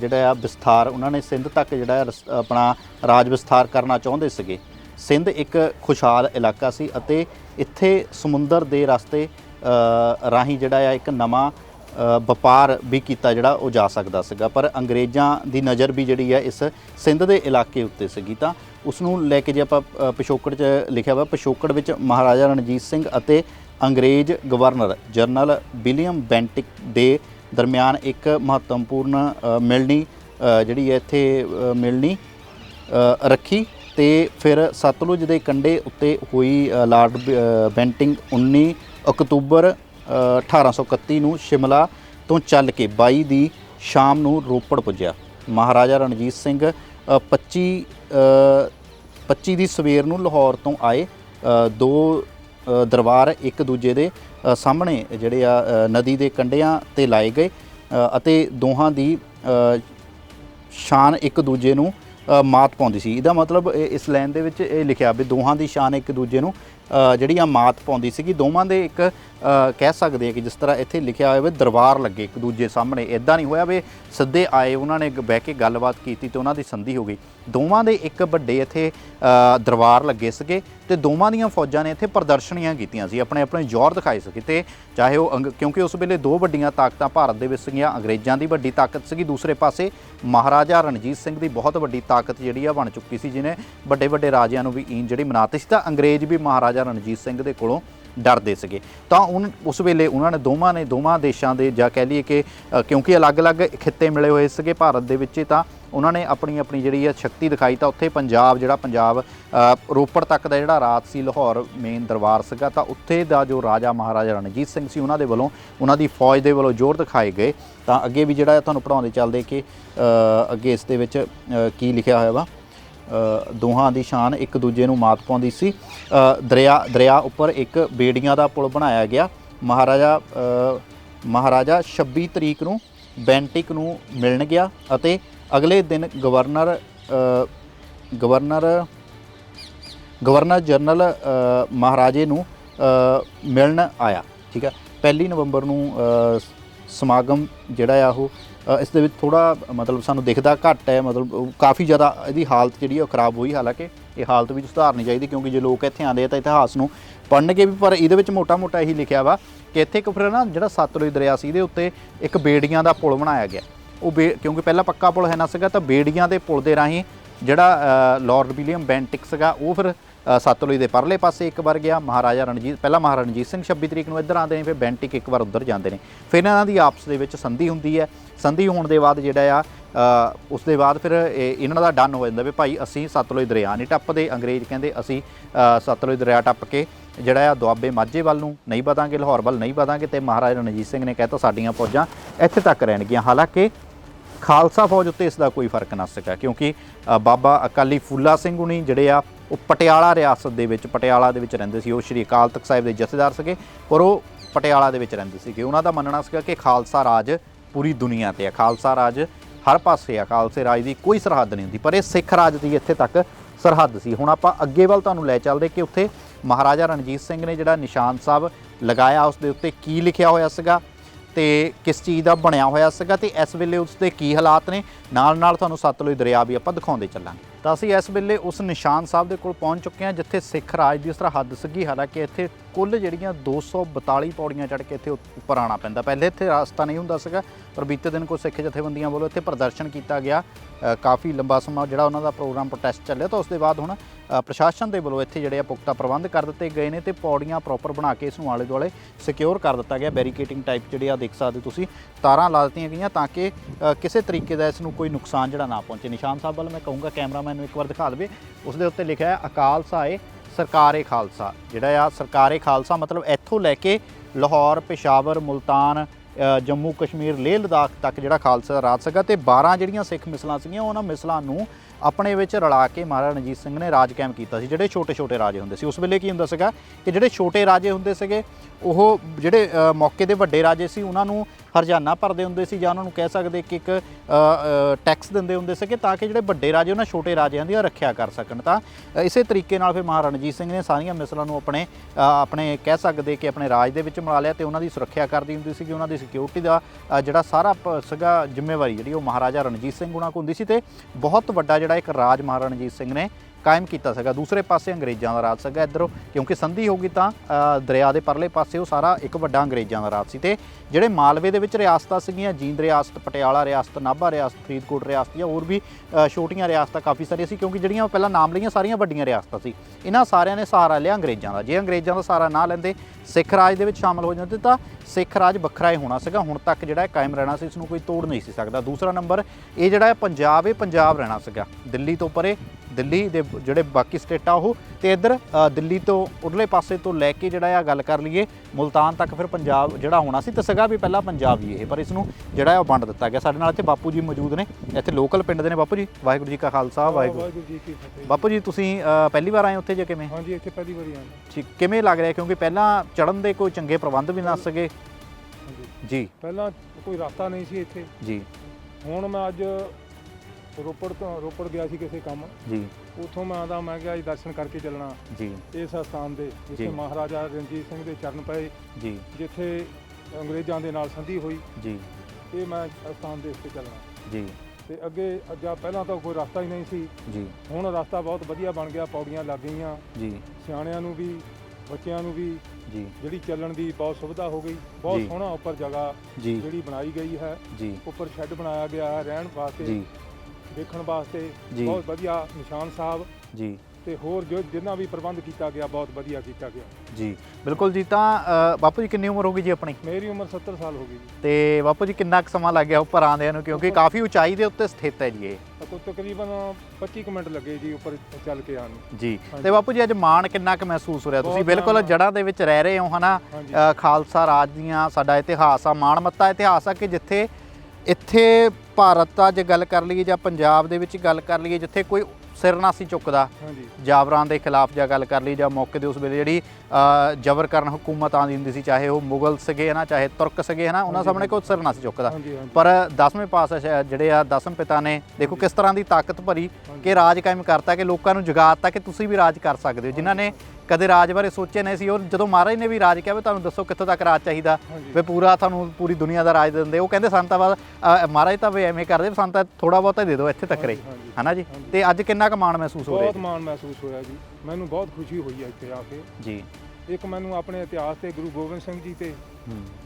ਜਿਹੜਾ ਆ ਵਿਸਥਾਰ ਉਹਨਾਂ ਨੇ ਸਿੰਧ ਤੱਕ ਜਿਹੜਾ ਰਸ- ਆਪਣਾ ਰਾਜ ਵਿਸਥਾਰ ਕਰਨਾ ਚਾਹੁੰਦੇ ਸੀਗੇ। ਸਿੰਧ ਇੱਕ ਖੁਸ਼ਹਾਲ ਇਲਾਕਾ ਸੀ ਅਤੇ ਇੱਥੇ ਸਮੁੰਦਰ ਦੇ ਰਸਤੇ ਰਾਹੀਂ ਜਿਹੜਾ ਆ ਇੱਕ ਨਵਾਂ ਵਪਾਰ ਵੀ ਕੀਤਾ ਜਿਹੜਾ ਉਹ ਜਾ ਸਕਦਾ ਸੀਗਾ। ਪਰ ਅੰਗਰੇਜ਼ਾਂ ਦੀ ਨਜ਼ਰ ਵੀ ਜਿਹੜੀ ਹੈ ਇਸ ਸਿੰਧ ਦੇ ਇਲਾਕੇ ਉੱਤੇ ਸੀਗੀ ਤਾਂ ਉਸ ਨੂੰ ਲੈ ਕੇ ਜੇ ਆਪਾਂ ਅ, ਪਿਛੋਕੜ 'ਚ ਲਿਖਿਆ ਵਾ ਪਿਛੋਕੜ ਵਿੱਚ ਮਹਾਰਾਜਾ ਰਣਜੀਤ ਸਿੰਘ ਅਤੇ ਅੰਗਰੇਜ਼ ਗਵਰਨਰ ਜਨਰਲ ਵਿਲੀਅਮ ਬੈਂਟਿਕ ਦੇ ਦਰਮਿਆਨ ਇੱਕ ਮਹੱਤਵਪੂਰਨ ਮਿਲਣੀ ਜਿਹੜੀ ਹੈ ਇੱਥੇ ਮਿਲਣੀ ਰੱਖੀ ਤੇ ਫਿਰ ਸਤਲੁਜ ਦੇ ਕੰਢੇ ਉੱਤੇ ਹੋਈ ਲਾਰਡ ਬੈਂਟਿੰਗ 19 ਅਕਤੂਬਰ ਅ, 1831 ਨੂੰ ਸ਼ਿਮਲਾ ਤੋਂ ਚੱਲ ਕੇ 22 ਦੀ ਸ਼ਾਮ ਨੂੰ ਰੋਪੜ ਪੁੱਜਿਆ। ਮਹਾਰਾਜਾ ਰਣਜੀਤ ਸਿੰਘ ਅ, 25 25 ਦੀ ਸਵੇਰ ਨੂੰ ਲਾਹੌਰ ਤੋਂ ਆਏ। ਦੋ ਦਰਬਾਰ ਇੱਕ ਦੂਜੇ ਦੇ ਸਾਹਮਣੇ ਜਿਹੜੇ ਆ ਨਦੀ ਦੇ ਕੰਢਿਆਂ ਤੇ ਲਾਏ ਗਏ ਅਤੇ ਦੋਹਾਂ ਦੀ ਸ਼ਾਨ ਇੱਕ ਦੂਜੇ ਨੂੰ ਮਾਤ ਪਾਉਂਦੀ ਸੀ। ਇਹਦਾ ਮਤਲਬ ਇਸ ਲਾਈਨ ਦੇ ਵਿੱਚ ਇਹ ਲਿਖਿਆ ਵੀ ਦੋਹਾਂ ਦੀ ਸ਼ਾਨ ਇੱਕ ਦੂਜੇ ਨੂੰ ਜਿਹੜੀ ਆ ਮਾਤ ਪਾਉਂਦੀ ਸੀਗੀ। ਦੋਵਾਂ ਦੇ ਇੱਕ ਕਹਿ ਸਕਦੇ ਆ ਕਿ ਜਿਸ ਤਰ੍ਹਾਂ ਇੱਥੇ ਲਿਖਿਆ ਹੋਇਆ ਵੀ ਦਰਬਾਰ ਲੱਗੇ ਇੱਕ ਦੂਜੇ ਸਾਹਮਣੇ। ਇਦਾਂ ਨਹੀਂ ਹੋਇਆ ਵੀ ਸਿੱਧੇ ਆਏ ਉਹਨਾਂ ਨੇ ਬਹਿ ਕੇ ਗੱਲਬਾਤ ਕੀਤੀ ਤੇ ਉਹਨਾਂ ਦੀ ਸੰਧੀ ਹੋ ਗਈ। ਦੋਵਾਂ ਦੇ ਇੱਕ ਵੱਡੇ ਇੱਥੇ ਦਰਬਾਰ ਲੱਗੇ ਸੀਗੇ ਤੇ ਦੋਵਾਂ ਦੀਆਂ ਫੌਜਾਂ ਨੇ ਇੱਥੇ ਪ੍ਰਦਰਸ਼ਨੀਆਂ ਕੀਤੀਆਂ ਸੀ, ਆਪਣੇ ਆਪਣੇ ਜ਼ੋਰ ਦਿਖਾਏ ਸੀ ਤੇ ਚਾਹੇ ਉਹ ਅੰਗ- ਕਿਉਂਕਿ ਉਸ ਵੇਲੇ ਦੋ ਵੱਡੀਆਂ ਤਾਕਤਾਂ ਭਾਰਤ ਦੇ ਵਿੱਚ ਸੀਗੀਆਂ, ਅੰਗਰੇਜ਼ਾਂ ਦੀ ਵੱਡੀ ਤਾਕਤ ਸੀਗੀ, ਦੂਸਰੇ ਪਾਸੇ ਮਹਾਰਾਜਾ ਰਣਜੀਤ ਸਿੰਘ ਦੀ ਬਹੁਤ ਵੱਡੀ ਤਾਕਤ ਜਿਹੜੀ ਆ ਬਣ ਚੁੱਕੀ ਸੀ, ਜਿਹਨੇ ਵੱਡੇ ਵੱਡੇ ਰਾਜਿਆਂ ਨੂੰ ਵੀ ਈਨ ਜਿਹੜੀ ਮਨਾਤੀ ਸੀ, ਤਾਂ ਅੰਗਰੇਜ਼ ਵੀ ਮਹਾਰਾਜਾ ਰਣਜੀਤ ਸਿੰਘ ਦੇ ਕੋਲੋਂ ਡਰਦੇ ਸੀਗੇ। ਤਾਂ ਉਹ ਉਸ ਵੇਲੇ ਉਹਨਾਂ ਨੇ ਦੋਵਾਂ ਨੇ, ਦੋਵਾਂ ਦੇਸ਼ਾਂ ਦੇ ਜਾਂ ਕਹਿ ਲਈਏ ਕਿ ਕਿਉਂਕਿ ਅਲੱਗ-ਅਲੱਗ ਖਿੱਤੇ ਮਿਲੇ ਹੋਏ ਸੀਗੇ ਭਾਰਤ ਦੇ ਵਿੱਚ ਤਾਂ ਉਹਨਾਂ ਨੇ ਆਪਣੀ ਆਪਣੀ ਜਿਹੜੀ ਆ ਸ਼ਕਤੀ ਦਿਖਾਈ ਤਾਂ ਉੱਥੇ ਪੰਜਾਬ ਜਿਹੜਾ ਪੰਜਾਬ ਰੋਪੜ ਤੱਕ ਦਾ ਜਿਹੜਾ ਰਾਜ ਸੀ ਲਾਹੌਰ ਮੇਨ ਦਰਬਾਰ ਸੀਗਾ ਤਾਂ ਉੱਥੇ ਦਾ ਜੋ ਰਾਜਾ ਮਹਾਰਾਜਾ ਰਣਜੀਤ ਸਿੰਘ ਸੀ ਉਹਨਾਂ ਦੇ ਵੱਲੋਂ ਉਹਨਾਂ ਦੀ ਫੌਜ ਦੇ ਵੱਲੋਂ ਜ਼ੋਰ ਦਿਖਾਏ ਗਏ। ਤਾਂ ਅੱਗੇ ਵੀ ਜਿਹੜਾ ਤੁਹਾਨੂੰ ਪੜਾਉਂਦੇ ਚੱਲਦੇ ਕਿ ਅੱਗੇ ਇਸ ਦੇ ਵਿੱਚ ਕੀ ਲਿਖਿਆ ਹੋਇਆ ਵਾ? ਦੋਹਾਂ ਦੀ ਸ਼ਾਨ ਇੱਕ ਦੂਜੇ ਨੂੰ ਮਾਤ ਪਾਉਂਦੀ ਸੀ। ਦਰਿਆ ਦਰਿਆ ਉੱਪਰ ਇੱਕ ਬੇੜੀਆਂ ਦਾ ਪੁਲ ਬਣਾਇਆ ਗਿਆ। ਮਹਾਰਾਜਾ ਮਹਾਰਾਜਾ 26 ਤਰੀਕ ਨੂੰ ਬੈਂਟਿਕ ਨੂੰ ਮਿਲਣ ਗਿਆ ਅਤੇ ਅਗਲੇ ਦਿਨ ਗਵਰਨਰ ਗਵਰਨਰ ਗਵਰਨਰ ਜਨਰਲ ਮਹਾਰਾਜੇ ਨੂੰ ਮਿਲਣ ਆਇਆ, ਠੀਕ ਹੈ? ਪਹਿਲੀ ਨਵੰਬਰ ਨੂੰ ਸਮਾਗਮ ਜਿਹੜਾ ਆ ਉਹ ਇਸ ਦੇ ਵਿੱਚ ਥੋੜਾ ਮਤਲਬ ਸਾਨੂੰ ਦਿਖਦਾ ਘੱਟ ਹੈ, ਮਤਲਬ ਕਾਫੀ ਜ਼ਿਆਦਾ ਇਹਦੀ ਹਾਲਤ ਜਿਹੜੀ ਉਹ ਖਰਾਬ ਹੋਈ, ਹਾਲਾਂਕਿ ਇਹ ਹਾਲਤ ਵਿੱਚ ਸੁਧਾਰਨੀ ਚਾਹੀਦੀ ਕਿਉਂਕਿ ਜੇ ਲੋਕ ਇੱਥੇ ਆਉਂਦੇ ਆ ਤਾਂ ਇਤਿਹਾਸ ਨੂੰ ਪੜ੍ਹਨਗੇ ਵੀ, ਪਰ ਇਹਦੇ ਵਿੱਚ ਮੋਟਾ-ਮੋਟਾ ਇਹੀ ਲਿਖਿਆ ਵਾ ਕਿ ਇੱਥੇ ਇੱਕ ਫਿਰ ਨਾ ਜਿਹੜਾ ਸਤਲੁਜ ਦਰਿਆ ਸੀ, ਇਹਦੇ ਉੱਤੇ ਇੱਕ ਬੇੜੀਆਂ ਦਾ ਪੁਲ ਬਣਾਇਆ ਗਿਆ। ਉਹ ਬੇ ਕਿਉਂਕਿ ਪਹਿਲਾਂ ਪੱਕਾ ਪੁਲ ਹੈ ਨਾ ਸੀਗਾ ਤਾਂ ਬੇੜੀਆਂ ਦੇ ਪੁਲ ਦੇ ਰਾਹੀਂ ਜਿਹੜਾ ਅ, ਲਾਰਡ ਵਿਲੀਅਮ ਬੈਂਟਿਕ ਸੀਗਾ ਉਹ ਫਿਰ ਸਤਲੁਜ ਦੇ ਪਰਲੇ ਪਾਸੇ ਇੱਕ ਵਾਰ ਗਿਆ। ਮਹਾਰਾਜਾ ਰਣਜੀਤ ਪਹਿਲਾਂ ਮਹਾਰਾਜਾ ਰਣਜੀਤ ਸਿੰਘ 26 ਤਰੀਕ ਨੂੰ ਇੱਧਰ ਆਉਂਦੇ ਨੇ ਫਿਰ ਬੈਂਟਿਕ ਇੱਕ ਵਾਰ ਉੱਧਰ ਜਾਂਦੇ ਨੇ। ਫਿਰ ਇਹਨਾਂ ਦੀ ਆਪਸ ਦੇ ਵਿੱਚ ਸੰਧੀ ਹੁੰਦੀ ਹੈ। ਸੰਧੀ ਹੋਣ ਦੇ ਬਾਅਦ ਜਿਹੜਾ ਆ ਉਸ ਦੇ ਬਾਅਦ ਫਿਰ ਇਹ- ਇਹਨਾਂ ਦਾ ਡਨ ਹੋ ਜਾਂਦਾ ਵੀ ਭਾਈ ਅਸੀਂ ਸਤਲੁਜ ਦਰਿਆ ਨਹੀਂ ਟੱਪਦੇ। ਅੰਗਰੇਜ਼ ਕਹਿੰਦੇ ਅਸੀਂ ਸਤਲੁਜ ਦਰਿਆ ਟੱਪ ਕੇ ਜਿਹੜਾ ਆ ਦੁਆਬੇ ਮਾਝੇ ਵੱਲ ਨੂੰ ਨਹੀਂ ਵਧਾਂਗੇ ਲਾਹੌਰ ਵੱਲ ਨਹੀਂ ਵਧਾਂਗੇ ਤੇ ਮਹਾਰਾਜਾ ਰਣਜੀਤ ਸਿੰਘ ਨੇ ਕਹਿਤਾ ਸਾਡੀਆਂ ਫੌਜਾਂ ਇੱਥੇ ਤੱਕ ਰਹਿਣਗੀਆਂ। ਹਾਲਾਂਕਿ ਖਾਲਸਾ ਫੌਜ ਉੱਤੇ ਇਸ ਦਾ ਕੋਈ ਫ਼ਰਕ ਨਾ ਸਕਾ, ਕਿਉਂਕਿ ਬਾਬਾ ਅਕਾਲੀ ਫੂਲਾ ਸਿੰਘ ਹੁਣੀ ਜਿਹੜੇ ਆ, ਉਹ ਪਟਿਆਲਾ ਰਿਆਸਤ ਦੇ ਵਿੱਚ, ਪਟਿਆਲਾ ਦੇ ਵਿੱਚ ਰਹਿੰਦੇ ਸੀ। ਉਹ ਸ਼੍ਰੀ ਅਕਾਲ ਤਖਤ ਸਾਹਿਬ ਦੇ ਜਥੇਦਾਰ ਸੀਗੇ, ਪਰ ਉਹ ਪਟਿਆਲਾ ਦੇ ਵਿੱਚ ਰਹਿੰਦੇ ਸੀਗੇ। ਉਹਨਾਂ ਦਾ ਮੰਨਣਾ ਸੀਗਾ ਕਿ ਖਾਲਸਾ ਰਾਜ ਪੂਰੀ ਦੁਨੀਆ ਤੇ ਆ। ਖਾਲਸਾ ਰਾਜ ਹਰ ਪਾਸੇ ਆ। ਖਾਲਸੇ ਰਾਜ ਦੀ ਕੋਈ ਸਰਹੱਦ ਨਹੀਂ ਹੁੰਦੀ। ਪਰ ਇਹ ਸਿੱਖ ਰਾਜ ਦੀ ਇੱਥੇ ਤੱਕ ਸਰਹੱਦ ਸੀ। ਹੁਣ ਆਪਾਂ ਅੱਗੇ ਵੱਲ ਤੁਹਾਨੂੰ ਲੈ ਚੱਲਦੇ ਕਿ ਉੱਥੇ ਮਹਾਰਾਜਾ ਰਣਜੀਤ ਸਿੰਘ ਨੇ ਜਿਹੜਾ ਨਿਸ਼ਾਨ ਸਾਹਿਬ ਲਗਾਇਆ, ਉਸ ਦੇ ਉੱਤੇ ਕੀ ਲਿਖਿਆ ਹੋਇਆ ਸੀਗਾ। ਤੇ ਕਿਸ ਚੀਜ਼ ਦਾ ਬਣਿਆ ਹੋਇਆ ਸੀਗਾ ਤੇ ਇਸ ਵੇਲੇ ਉਸ ਦੇ ਕੀ ਹਾਲਾਤ ਨੇ? ਨਾਲ ਨਾਲ ਤੁਹਾਨੂੰ ਸਤਲੁਜ ਦਰਿਆ ਵੀ ਆਪਾਂ ਦਿਖਾਉਂਦੇ ਚੱਲਾਂਗੇ। ਤਾਂ ਅਸੀਂ ਇਸ ਵੇਲੇ ਉਸ ਨਿਸ਼ਾਨ ਸਾਹਿਬ ਦੇ ਕੋਲ ਪਹੁੰਚ ਚੁੱਕੇ ਹਾਂ, ਜਿੱਥੇ ਸਿੱਖ ਰਾਜ ਦੀ ਸਰਹੱਦ ਸੀਗੀ। ਹਾਲਾਂਕਿ ਇੱਥੇ ਕੁੱਲ ਜਿਹੜੀਆਂ 242 ਪੌੜੀਆਂ ਚੜ੍ਹ ਕੇ ਇੱਥੇ ਉੱਪਰ ਆਉਣਾ ਪੈਂਦਾ। ਪਹਿਲੇ ਇੱਥੇ ਰਸਤਾ ਨਹੀਂ ਹੁੰਦਾ ਸੀਗਾ, ਪਰ ਬੀਤੇ ਦਿਨ ਕੋਈ ਸਿੱਖ ਜਥੇਬੰਦੀਆਂ ਵੱਲੋਂ ਇੱਥੇ ਪ੍ਰਦਰਸ਼ਨ ਕੀਤਾ ਗਿਆ। ਕਾਫੀ ਲੰਬਾ ਸਮਾਂ ਜਿਹੜਾ ਉਹਨਾਂ ਦਾ ਪ੍ਰੋਗਰਾਮ ਪ੍ਰੋਟੈਸਟ ਚੱਲਿਆ, ਤਾਂ ਉਸ ਦੇ ਬਾਅਦ ਹੁਣ ਪ੍ਰਸ਼ਾਸਨ ਦੇ ਵੱਲੋਂ ਇੱਥੇ ਜਿਹੜੇ ਆ ਪੁਖਤਾ ਪ੍ਰਬੰਧ ਕਰ ਦਿੱਤੇ ਗਏ ਨੇ ਤੇ ਪੌੜੀਆਂ ਪ੍ਰੋਪਰ ਬਣਾ ਕੇ ਇਸ ਨੂੰ ਆਲੇ ਦੁਆਲੇ ਸਿਕਿਉਰ ਕਰ ਦਿੱਤਾ ਗਿਆ ਬੈਰੀਕੇਟਿੰਗ ਟਾਈਪ ਜਿਹੜੇ ਆ ਦੇਖ ਸਕਦੇ ਹੋ ਤੁਸੀਂ। ਤਾਰਾਂ ਲਾ ਦਿੱਤੀਆਂ ਗਈਆਂ ਤਾਂ ਕਿ ਕਿਸੇ ਤਰੀਕੇ ਦਾ ਇਸ ਨੂੰ ਕੋਈ ਨੁਕਸਾਨ ਜਿਹੜਾ ਨਾ ਪਹੁੰਚੇ। ਨਿਸ਼ਾਨ ਸਾਹਿਬ ਵੱਲ ਮੈਂ ਕਹੂੰਗਾ, ਕੈਮਰਾਮੈਨ ਨੂੰ ਇੱਕ ਵਾਰ ਦਿਖਾ ਦੇਵੇ। ਉਸ ਦੇ ਉੱਤੇ ਲਿਖਿਆ ਹੈ, ਅਕਾਲ ਸਹਾਏ ਸਰਕਾਰੇ ਖਾਲਸਾ। ਜਿਹੜਾ ਆ ਸਰਕਾਰੇ ਖਾਲਸਾ, ਮਤਲਬ ਇੱਥੋਂ ਲੈ ਕੇ ਲਾਹੌਰ, ਪੇਸ਼ਾਵਰ, ਮੁਲਤਾਨ ਜੰਮੂ ਕਸ਼ਮੀਰ ਲੇਹ ਲਦਾਖ ਤੱਕ ਜਿਹੜਾ ਖਾਲਸਾ ਰਾਜ ਸੀਗਾ ਤੇ 12 ਜਿਹੜੀਆਂ ਸਿੱਖ ਮਿਸਲਾਂ ਸੀਗੀਆਂ, ਉਹਨਾਂ ਮਿਸਲਾਂ ਨੂੰ ਆਪਣੇ ਵਿੱਚ ਰਲਾ ਕੇ ਮਹਾਰਾਜਾ ਰਣਜੀਤ ਸਿੰਘ ਨੇ ਰਾਜ ਕਾਇਮ ਕੀਤਾ ਸੀ, ਜਿਹੜੇ ਛੋਟੇ ਛੋਟੇ ਰਾਜੇ ਹੁੰਦੇ ਸੀ। ਉਸ ਵੇਲੇ ਕੀ ਹੁੰਦਾ ਸੀਗਾ ਕਿ ਜਿਹੜੇ ਛੋਟੇ ਰਾਜੇ ਹੁੰਦੇ ਸੀਗੇ, ਉਹ ਜਿਹੜੇ ਮੌਕੇ ਦੇ ਵੱਡੇ ਰਾਜੇ ਸੀ, ਉਹਨਾਂ ਨੂੰ ਹਰਜਾਨਾ ਭਰਦੇ ਹੁੰਦੇ ਸੀ ਜਾਂ ਉਹਨਾਂ ਨੂੰ ਕਹਿ ਸਕਦੇ ਕਿ ਇੱਕ ਟੈਕਸ ਦਿੰਦੇ ਹੁੰਦੇ ਸੀਗੇ ਤਾਂ ਕਿ ਜਿਹੜੇ ਵੱਡੇ ਰਾਜੇ ਉਹਨਾਂ ਛੋਟੇ ਰਾਜਿਆਂ ਦੀ ਰੱਖਿਆ ਕਰ ਸਕਣ। ਤਾਂ ਇਸੇ ਤਰੀਕੇ ਨਾਲ ਫਿਰ ਮਹਾਰਾਣਾ ਰਣਜੀਤ ਸਿੰਘ ਨੇ ਸਾਰੀਆਂ ਮਿਸਲਾਂ ਨੂੰ ਆਪਣੇ ਆਪਣੇ ਕਹਿ ਸਕਦੇ ਕਿ ਆਪਣੇ ਰਾਜ ਦੇ ਵਿੱਚ ਮਿਲਾ ਲਿਆ ਤੇ ਉਹਨਾਂ ਦੀ ਸੁਰੱਖਿਆ ਕਰਦੀ ਹੁੰਦੀ ਸੀ ਕਿ ਉਹਨਾਂ ਦੀ ਸਿਕਿਉਰਿਟੀ ਦਾ ਜਿਹੜਾ ਸਾਰਾ ਪ- ਸੀਗਾ ਜ਼ਿੰਮੇਵਾਰੀ ਜਿਹੜੀ ਉਹ ਮਹਾਰਾਜਾ ਰਣਜੀਤ ਸਿੰਘ ਉਹਨਾਂ ਕੋਲ ਹੁੰਦੀ ਸੀ ਤੇ ਬਹੁਤ ਵੱਡਾ ਜਿਹੜਾ ਇੱਕ ਰਾਜ ਮਹਾਰਾਣਾ ਰਣਜੀਤ ਸਿੰਘ ਨੇ ਕਾਇਮ ਕੀਤਾ ਸੀਗਾ। ਦੂਸਰੇ ਪਾਸੇ ਅੰਗਰੇਜ਼ਾਂ ਦਾ ਰਾਜ ਸੀਗਾ ਇੱਧਰੋਂ। ਕਿਉਂਕਿ ਸੰਧੀ ਹੋ ਗਈ ਤਾਂ ਦਰਿਆ ਦੇ ਪਰਲੇ ਪਾਸੇ ਉਹ ਸਾਰਾ ਇੱਕ ਵੱਡਾ ਅੰਗਰੇਜ਼ਾਂ ਦਾ ਰਾਜ ਸੀ ਤੇ ਜਿਹੜੇ ਮਾਲਵੇ ਦੇ ਵਿੱਚ ਰਿਆਸਤਾਂ ਸੀਗੀਆਂ, ਜੀਂਦ ਰਿਆਸਤ, ਪਟਿਆਲਾ ਰਿਆਸਤ, ਨਾਭਾ ਰਿਆਸਤ, ਫਰੀਦਕੋਟ ਰਿਆਸਤ ਜਾਂ ਹੋਰ ਵੀ ਛੋਟੀਆਂ ਰਿਆਸਤਾਂ ਕਾਫੀ ਸਾਰੀਆਂ ਸੀ ਕਿਉਂਕਿ ਜਿਹੜੀਆਂ ਪਹਿਲਾਂ ਨਾਮ ਲਈਆਂ ਸਾਰੀਆਂ ਵੱਡੀਆਂ ਰਿਆਸਤਾਂ ਸੀ। ਇਹਨਾਂ ਸਾਰਿਆਂ ਨੇ ਸਹਾਰਾ ਲਿਆ ਅੰਗਰੇਜ਼ਾਂ ਦਾ। ਜੇ ਅੰਗਰੇਜ਼ਾਂ ਦਾ ਸਹਾਰਾ ਨਾ ਲੈਂਦੇ, ਸਿੱਖ ਰਾਜ ਦੇ ਵਿੱਚ ਸ਼ਾਮਲ ਹੋ ਜਾਂਦੇ ਤਾਂ ਸਿੱਖ ਰਾਜ ਵੱਖਰਾ ਹੀ ਹੋਣਾ ਸੀਗਾ। ਹੁਣ ਤੱਕ ਜਿਹੜਾ ਕਾਇਮ ਰਹਿਣਾ ਸੀ ਇਸ ਨੂੰ ਕੋਈ ਤੋੜ ਨਹੀਂ ਸੀ ਸਕਦਾ। ਦੂਸਰਾ ਨੰਬਰ, ਇਹ ਜਿਹੜਾ ਹੈ ਪੰਜਾਬ, ਇਹ ਪੰਜਾਬ ਰਹਿਣਾ ਸੀਗਾ। ਦਿੱਲੀ ਤੋਂ ਪਰੇ ਦਿੱਲੀ ਦੇ ਜਿਹੜੇ ਬਾਕੀ ਸਟੇਟਾਂ ਉਹ ਤੇ ਇੱਧਰ ਦਿੱਲੀ ਤੋਂ ਉਰਲੇ ਪਾਸੇ ਤੋਂ ਲੈ ਕੇ ਜਿਹੜਾ ਆ ਗੱਲ ਕਰ ਲਈਏ ਮੁਲਤਾਨ ਤੱਕ ਫਿਰ ਪੰਜਾਬ ਜਿਹੜਾ ਹੋਣਾ ਸੀ ਤੇ ਸੀਗਾ ਵੀ ਪਹਿਲਾਂ ਪੰਜਾਬ ਹੀ ਇਹ ਪਰ ਇਸ ਨੂੰ ਜਿਹੜਾ ਉਹ ਵੰਡ ਦਿੱਤਾ ਗਿਆ। ਸਾਡੇ ਨਾਲ ਇੱਥੇ ਬਾਪੂ ਜੀ ਮੌਜੂਦ ਨੇ ਇੱਥੇ ਲੋਕਲ ਪਿੰਡ ਦੇ ਨੇ। ਬਾਪੂ ਜੀ ਵਾਹਿਗੁਰੂ ਜੀ ਕਾ ਖਾਲਸਾ ਵਾਹਿਗੁਰੂ ਜੀ ਕੀ ਫਤਿਹ। ਬਾਪੂ ਜੀ ਤੁਸੀਂ ਪਹਿਲੀ ਵਾਰ ਆਏ ਉੱਥੇ ਜਾਂ ਕਿਵੇਂ? ਹਾਂਜੀ ਇੱਥੇ ਪਹਿਲੀ ਵਾਰੀ ਆਇਆ ਠੀਕ ਕਿਵੇਂ ਲੱਗ ਰਿਹਾ? ਕਿਉਂਕਿ ਪਹਿਲਾਂ ਚੜਨ ਦੇ ਕੋਈ ਚੰਗੇ ਪ੍ਰਬੰਧ ਵੀ ਨਾ ਹਾਂਜੀ। ਜੀ। ਪਹਿਲਾਂ ਕੋਈ ਰਸਤਾ ਨਹੀਂ ਸੀ ਇੱਥੇ। ਜੀ। ਹੁਣ ਮੈਂ ਅੱਜ ਰੋਪੜ ਤੋਂ ਰੋਪੜ ਗਿਆ ਸੀ ਕਿਸੇ ਕੰਮ। ਜੀ। ਉੱਥੋਂ ਮੈਂ ਆਂਦਾ ਮੈਂ ਕਿਹਾ ਅੱਜ ਦਰਸ਼ਨ ਕਰਕੇ ਚੱਲਣਾ। ਜੀ। ਇਸ ਸਥਾਨ ਦੇ ਜਿੱਥੇ ਜੀ। ਮਹਾਰਾਜਾ ਰਣਜੀਤ ਸਿੰਘ ਦੇ ਚਰਨ ਪਏ। ਜੀ। ਜਿੱਥੇ ਅੰਗਰੇਜ਼ਾਂ ਦੇ ਨਾਲ ਸੰਧੀ ਹੋਈ। ਜੀ। ਇਹ ਮੈਂ ਸਥਾਨ ਦੇ ਉੱਤੇ ਚੱਲਣਾ। ਜੀ। ਤੇ ਅੱਗੇ ਅੱਜਾ ਪਹਿਲਾਂ ਤਾਂ ਕੋਈ ਰਸਤਾ ਹੀ ਨਹੀਂ ਸੀ। ਜੀ। ਹੁਣ ਰਸਤਾ ਬਹੁਤ ਵਧੀਆ ਬਣ ਗਿਆ ਪੌੜੀਆਂ ਲੱਗ ਗਈਆਂ। ਜੀ। ਸਿਆਣਿਆਂ ਨੂੰ ਵੀ ਬੱਚਿਆਂ ਨੂੰ ਵੀ। ਜੀ। ਜਿਹੜੀ ਚੱਲਣ ਦੀ ਬਹੁਤ ਸੁਵਿਧਾ ਹੋ ਗਈ। ਬਹੁਤ ਜੀ। ਸੋਹਣਾ ਉੱਪਰ ਜਗ੍ਹਾ ਜੀ। ਜਿਹੜੀ ਬਣਾਈ ਗਈ ਹੈ। ਜੀ। ਉੱਪਰ ਸ਼ੈੱਡ ਬਣਾਇਆ ਗਿਆ ਹੈ ਰਹਿਣ ਵਾਸਤੇ। ਜੀ। ਦੇਖਣ ਵਾਸਤੇ ਜੀ। ਬਹੁਤ ਵਧੀਆ ਨਿਸ਼ਾਨ ਸਾਹਿਬ ਜੀ। ਤੇ ਹੋਰ ਜੋ ਜਿੰਨਾ ਵੀ ਪ੍ਰਬੰਧ ਕੀਤਾ ਗਿਆ ਬਹੁਤ ਵਧੀਆ ਕੀਤਾ ਗਿਆ। ਜੀ। ਬਿਲਕੁਲ ਜੀ ਤਾਂ ਅ, ਬਾਪੂ ਜੀ ਕਿੰਨੀ ਉਮਰ ਹੋ ਗਈ ਜੀ ਆਪਣੀ? ਮੇਰੀ ਉਮਰ 70 ਸਾਲ ਹੋ ਗਈ ਜੀ। ਤੇ ਬਾਪੂ ਜੀ ਕਿੰਨਾ ਕੁ ਸਮਾਂ ਲੱਗ ਗਿਆ ਉੱਪਰ ਆਉਂਦਿਆਂ ਨੂੰ? ਕਿਉਂਕਿ ਕਾਫੀ ਉਚਾਈ ਦੇ ਉੱਤੇ ਸਥਿਤ ਹੈ ਜੀ ਇਹ। ਤਾਂ ਕੋਈ ਤਕਰੀਬਨ 25 ਕੁ ਮਿੰਟ ਲੱਗੇ ਜੀ ਉੱਪਰ ਚੱਲ ਕੇ ਆਉਣ ਨੂੰ। ਜੀ। ਹਾਂਜੀ। ਤੇ ਬਾਪੂ ਜੀ ਅੱਜ ਮਾਣ ਕਿੰਨਾ ਕੁ ਮਹਿਸੂਸ ਹੋ ਰਿਹਾ? ਤੁਸੀਂ ਬਹੁਤ ਬਿਲਕੁਲ ਮਾਣ। ਜੜ੍ਹਾਂ ਦੇ ਵਿੱਚ ਰਹਿ ਰਹੇ ਹੋ ਹਨਾ? ਹਾਂਜੀ। ਅ, ਖਾਲਸਾ ਰਾਜ ਦੀਆਂ ਸਾਡਾ ਇਤਿਹਾਸ ਆ ਮਾਣਮੱਤਾ ਇਤਿਹਾਸ ਆ ਕਿ ਜਿੱਥੇ ਇੱਥੇ ਭਾਰਤ ਦਾ ਜੇ ਗੱਲ ਕਰ ਲਈਏ ਜਾਂ ਪੰਜਾਬ ਦੇ ਵਿੱਚ ਗੱਲ ਕਰ ਲਈਏ ਜਿੱਥੇ ਕੋਈ ਸਿਰ ਨਾ ਸੀ ਚੁੱਕਦਾ ਹਾਂਜੀ। ਜਾਬਰਾਂ ਦੇ ਖਿਲਾਫ ਜਾਂ ਗੱਲ ਕਰ ਲਈ ਜਾਂ ਮੌਕੇ ਦੇ ਉਸ ਵੇਲੇ ਜਿਹੜੀ ਜਬਰ ਕਰਨ ਹਕੂਮਤ ਆਉਂਦੀ ਹੁੰਦੀ ਸੀ ਚਾਹੇ ਉਹ ਮੁਗਲ ਸੀਗੇ ਨਾ ਚਾਹੇ ਤੁਰਕ ਸੀਗੇ ਨਾ ਉਹਨਾਂ ਸਾਹਮਣੇ ਕੋਈ ਸਿਰ ਨਾ ਸੀ ਚੁੱਕਦਾ। ਪਰ ਦਸਵੇਂ ਪਾਤਸ਼ਾਹ ਜਿਹੜੇ ਆ ਦਸਮ ਪਿਤਾ ਨੇ ਦੇਖੋ ਕਿਸ ਤਰ੍ਹਾਂ ਦੀ ਤਾਕਤ ਭਰੀ ਕਿ ਰਾਜ ਕਾਇਮ ਕਰਤਾ ਕਿ ਲੋਕਾਂ ਨੂੰ ਜਗਾਤਾ ਕਿ ਤੁਸੀਂ ਵੀ ਰਾਜ ਕਰ ਸਕਦੇ ਹੋ ਜਿਨ੍ਹਾਂ ਨੇ ਕਦੇ ਰਾਜ ਬਾਰੇ ਸੋਚਿਆ ਨਹੀਂ ਸੀ ਔਰ ਜਦੋਂ ਮਹਾਰਾਜ ਨੇ ਵੀ ਰਾਜ ਕਿਹਾ ਵੀ ਤੁਹਾਨੂੰ ਦੱਸੋ ਕਿੱਥੋਂ ਤੱਕ ਰਾਜ ਚਾਹੀਦਾ ਵੀ ਪੂਰਾ ਤੁਹਾਨੂੰ ਪੂਰੀ ਦੁਨੀਆ ਦਾ ਰਾਜ ਦਿੰਦੇ ਉਹ ਕਹਿੰਦੇ ਸੰਤਾਂ ਬਾਅਦ ਅ, ਮਹਾਰਾਜ ਤਾਂ ਵੀ ਐਵੇਂ ਕਰਦੇ ਸੰਤਾਂ ਥੋੜਾ ਬਹੁਤਾ ਦੇ ਦਿਓ ਇੱਥੇ ਤੱਕ ਰੇ। ਹਨਾ ਜੀ। ਤੇ ਅੱਜ ਕਿੰਨਾ ਕੁ ਮਾਣ ਮਹਿਸੂਸ ਹੋ ਰਿਹਾ ਬਹੁਤ ਮਾਣ ਮਹਿਸੂਸ ਹੋਇਆ ਜੀ ਮੈਨੂੰ ਬਹੁਤ ਖੁਸ਼ੀ ਹੋਈ ਹੈ ਇੱਥੇ ਆ ਕੇ। ਜੀ। ਇੱਕ ਮੈਨੂੰ ਆਪਣੇ ਇਤਿਹਾਸ ਤੇ ਗੁਰੂ ਗੋਬਿੰਦ ਸਿੰਘ ਜੀ ਤੇ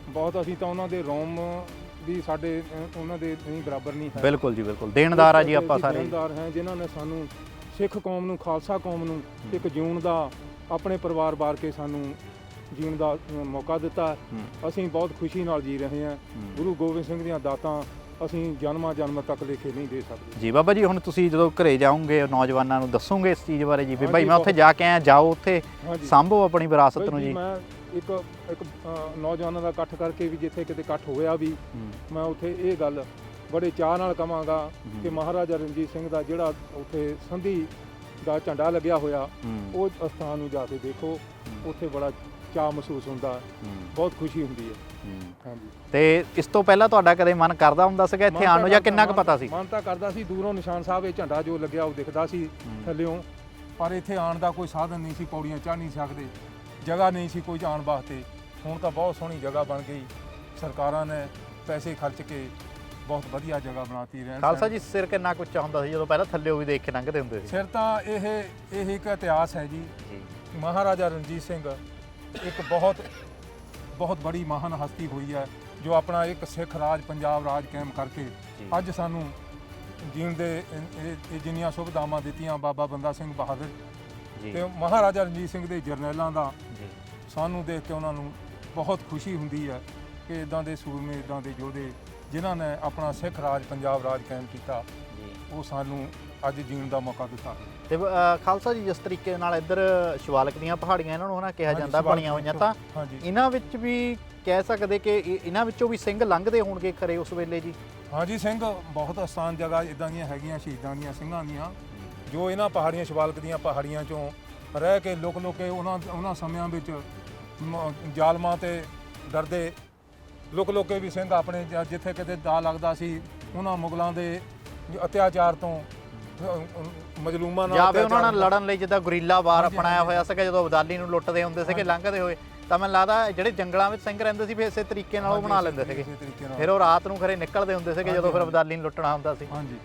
ਬਹੁਤ ਅਸੀਂ ਤਾਂ ਉਹਨਾਂ ਦੇ ਰੋਮ ਵੀ ਸਾਡੇ ਉਹਨਾਂ ਦੇ ਨਹੀਂ ਬਰਾਬਰ ਨਹੀਂ ਹੈ। ਬਿਲਕੁਲ ਜੀ ਬਿਲਕੁਲ। ਦੇਣਦਾਰ ਆ ਜੀ ਆਪਾਂ ਸਾਰੇ। ਦੇਣਦਾਰ ਹੈ ਜਿਨ੍ਹਾਂ ਨੇ ਸਾਨੂੰ ਸਿੱਖ ਕੌਮ ਨੂੰ ਖਾਲਸਾ ਕੌਮ ਨੂੰ ਇੱਕ ਜੂਨ ਦਾ ਆਪਣੇ ਪਰਿਵਾਰ ਬਾਰ ਕੇ ਸਾਨੂੰ ਜੀਣ ਦਾ ਮੌਕਾ ਦਿੱਤਾ ਅਸੀਂ ਬਹੁਤ ਖੁਸ਼ੀ ਨਾਲ ਜੀ ਰਹੇ ਹਾਂ। ਗੁਰੂ ਗੋਬਿੰਦ ਸਿੰਘ ਦੀਆਂ ਦਾਤਾਂ ਅਸੀਂ ਜਨਮਾਂ ਜਨਮ ਤੱਕ ਲੇਖੇ ਨਹੀਂ ਦੇ ਸਕਦੇ ਜੀ ਬਾਬਾ ਜੀ ਹੁਣ ਤੁਸੀਂ ਜਦੋਂ ਘਰੇ ਜਾਓਗੇ ਨੌਜਵਾਨਾਂ ਨੂੰ ਦੱਸੋਗੇ ਇਸ ਚੀਜ਼ ਬਾਰੇ ਜੀ ਵੀ ਭਾਈ ਮੈਂ ਉੱਥੇ। ਜਾ ਕੇ ਆਇਆ ਜਾਓ ਉੱਥੇ ਸੰਭੋ ਆਪਣੀ ਵਿਰਾਸਤ ਨੂੰ ਜੀ ਮੈਂ ਇੱਕ ਇੱਕ ਨੌਜਵਾਨਾਂ ਦਾ ਇਕੱਠ ਕਰਕੇ ਵੀ ਜਿੱਥੇ ਕਿਤੇ ਇਕੱਠ ਹੋਇਆ ਵੀ ਮੈਂ ਉੱਥੇ ਇਹ ਗੱਲ ਬੜੇ ਚਾਅ ਨਾਲ ਕਵਾਂਗਾ ਹੂੰ। ਕਿ ਮਹਾਰਾਜਾ ਰਣਜੀਤ ਸਿੰਘ ਦਾ ਜਿਹੜਾ ਉੱਥੇ ਸੰਧੀ ਦਾ ਝੰਡਾ ਲੱਗਿਆ ਹੋਇਆ ਹੂੰ, ਉਹ ਅਸਥਾਨ ਨੂੰ ਜਾ ਕੇ ਦੇਖੋ ਉੱਥੇ ਬੜਾ ਚਾਅ ਮਹਿਸੂਸ ਹੁੰਦਾ ਹੂੰ, ਬਹੁਤ ਖੁਸ਼ੀ ਹੁੰਦੀ ਹੈ। ਹੂੰ। ਹਾਂਜੀ। ਤੇ ਇਸ ਤੋਂ ਪਹਿਲਾਂ ਤੁਹਾਡਾ ਕਦੇ ਮਨ ਕਰਦਾ ਹੁੰਦਾ ਸੀਗਾ ਇੱਥੇ ਆਉਣ ਨੂੰ ਜਾਂ ਕਿੰਨਾ ਕੁ ਪਤਾ ਸੀ? ਮਨ ਤਾਂ ਕਰਦਾ ਸੀ ਦੂਰੋਂ ਨਿਸ਼ਾਨ ਸਾਹਿਬ ਇਹ ਝੰਡਾ ਜੋ ਲੱਗਿਆ ਉਹ ਦਿਖਦਾ ਸੀ। ਥੱਲਿਓਂ ਪਰ ਇੱਥੇ ਆਉਣ ਦਾ ਕੋਈ ਸਾਧਨ ਨਹੀਂ ਸੀ ਪੌੜੀਆਂ ਚੜ੍ਹ ਨਹੀਂ ਸਕਦੇ ਜਗ੍ਹਾ ਨਹੀਂ ਸੀ ਕੋਈ ਜਾਣ ਵਾਸਤੇ। ਹੁਣ ਤਾਂ ਬਹੁਤ ਸੋਹਣੀ ਜਗ੍ਹਾ ਬਣ ਗਈ ਸਰਕਾਰਾਂ ਨੇ ਪੈਸੇ ਖਰਚ ਕੇ ਬਹੁਤ ਵਧੀਆ ਜਗ੍ਹਾ ਬਣਾਤੀ ਰਹਿਣ ਖਾਲਸਾ। ਜੀ ਸਿਰ ਕਿੰਨਾ ਕੁ ਉੱਚਾ ਹੁੰਦਾ ਸੀ ਜਦੋਂ ਪਹਿਲਾਂ ਥੱਲੇ ਵੀ ਦੇਖ ਕੇ ਲੰਘਦੇ ਹੁੰਦੇ ਸੀ ਸਿਰ ਤਾਂ ਇਹ ਇਹ ਇੱਕ ਇਤਿਹਾਸ ਹੈ ਜੀ ਜੀ ਮਹਾਰਾਜਾ ਰਣਜੀਤ ਸਿੰਘ ਇੱਕ ਬਹੁਤ ਬਹੁਤ ਬੜੀ ਮਹਾਨ ਹਸਤੀ ਹੋਈ ਹੈ ਜੋ ਆਪਣਾ ਇੱਕ ਸਿੱਖ ਰਾਜ ਪੰਜਾਬ ਰਾਜ ਕਾਇਮ ਕਰਕੇ। ਅੱਜ ਸਾਨੂੰ ਜੀਣ ਦੇ ਇਹ- ਜਿੰਨੀਆਂ ਸੁਵਿਧਾਵਾਂ ਦਿੱਤੀਆਂ ਬਾਬਾ ਬੰਦਾ ਸਿੰਘ ਬਹਾਦਰ ਤੇ ਮਹਾਰਾਜਾ ਰਣਜੀਤ ਸਿੰਘ ਦੇ ਜਰਨੈਲਾਂ ਦਾ ਸਾਨੂੰ ਦੇਖ ਕੇ ਉਹਨਾਂ ਨੂੰ ਬਹੁਤ ਖੁਸ਼ੀ ਹੁੰਦੀ ਹੈ ਕਿ ਇਦਾਂ ਦੇ ਸੂਰਮੇ ਇਦਾਂ ਦੇ ਯੋਧੇ ਜਿਨ੍ਹਾਂ ਨੇ ਆਪਣਾ ਸਿੱਖ ਰਾਜ ਪੰਜਾਬ ਰਾਜ ਕਾਇਮ ਕੀਤਾ ਜੀ। ਉਹ ਸਾਨੂੰ ਅੱਜ ਜੀਣ ਦਾ ਮੌਕਾ ਦਿੱਤਾ। ਤੇ ਅ, ਖਾਲਸਾ ਜੀ ਜਿਸ ਤਰੀਕੇ ਨਾਲ ਇੱਧਰ ਸ਼ਿਵਾਲਕ ਦੀਆਂ ਪਹਾੜੀਆਂ ਇਹਨਾਂ ਨੂੰ ਹਨਾ ਕਿਹਾ ਹਾਂਜੀ, ਜਾਂਦਾ ਬਣੀਆਂ ਹੋਈਆਂ ਤਾਂ ਹਾਂਜੀ। ਇਹਨਾਂ ਵਿੱਚ ਵੀ ਕਹਿ ਸਕਦੇ ਕਿ ਇਹ- ਇਹਨਾਂ ਵਿੱਚੋਂ ਵੀ ਸਿੰਘ ਲੰਘਦੇ ਹੋਣਗੇ ਖਰੇ ਉਸ ਵੇਲੇ ਜੀ? ਹਾਂਜੀ ਸਿੰਘ ਬਹੁਤ ਆਸਾਨ ਜਗ੍ਹਾ ਇਦਾਂ ਦੀਆਂ ਹੈਗੀਆਂ ਸ਼ਹੀਦਾਂ ਦੀਆਂ ਸਿੰਘਾਂ ਦੀਆਂ। ਜੋ। ਇਹਨਾਂ ਪਹਾੜੀਆਂ ਸ਼ਿਵਾਲਕ ਦੀਆਂ ਪਹਾੜੀਆਂ ਚੋਂ ਰਹਿ ਕੇ ਲੁਕ ਲੁਕ ਕੇ ਉਹਨਾਂ ਉਹਨਾਂ ਸਮਿਆਂ ਵਿੱਚ ਮ- ਜ਼ਾਲਮਾਂ ਤੇ ਡਰਦੇ ਲੁਕ ਲੁਕ ਕੇ ਵੀ ਸਿੰਘ ਆਪਣੇ ਜ- ਜਿੱਥੇ ਕਿਤੇ ਦਾ ਲੱਗਦਾ ਸੀ ਉਹਨਾਂ ਮੁਗਲਾਂ ਦੇ ਅਤਿਆਚਾਰ ਤੋਂ ਅ, ਮਜਲੂਮਾਂ ਨਾਲ ਜਾਂ ਫਿਰ ਉਹਨਾਂ ਨਾਲ ਲੜਨ ਲਈ ਜਿੱਦਾਂ ਗੁਰੀਲਾ ਵਾਰ ਹਾਂਜੀ, ਅਪਣਾਇਆ ਹਾਂਜੀ। ਹੋਇਆ ਸੀਗਾ ਜਦੋਂ ਅਬਦਾਲੀ ਨੂੰ ਲੁੱਟਦੇ ਹੁੰਦੇ ਸੀਗੇ। ਲੰਘਦੇ ਹੋਏ ਤਾਂ ਮੈਨੂੰ ਲੱਗਦਾ ਜਿਹੜੇ ਜੰਗਲਾਂ ਵਿੱਚ ਸਿੰਘ ਰਹਿੰਦੇ ਸੀ ਫਿਰ ਇਸੇ ਤਰੀਕੇ ਨਾਲ ਉਹ ਬਣਾ ਲੈਂਦੇ ਸੀਗੇ ਨਾਲ। ਫਿਰ ਉਹ ਰਾਤ ਨੂੰ ਖਰੇ ਨਿਕਲਦੇ ਹੁੰਦੇ ਸੀਗੇ ਜਦੋਂ ਫਿਰ। ਅਬਦਾਲੀ ਨੂੰ ਲੁੱਟਣਾ ਹੁੰਦਾ ਸੀ ਹਾਂਜੀ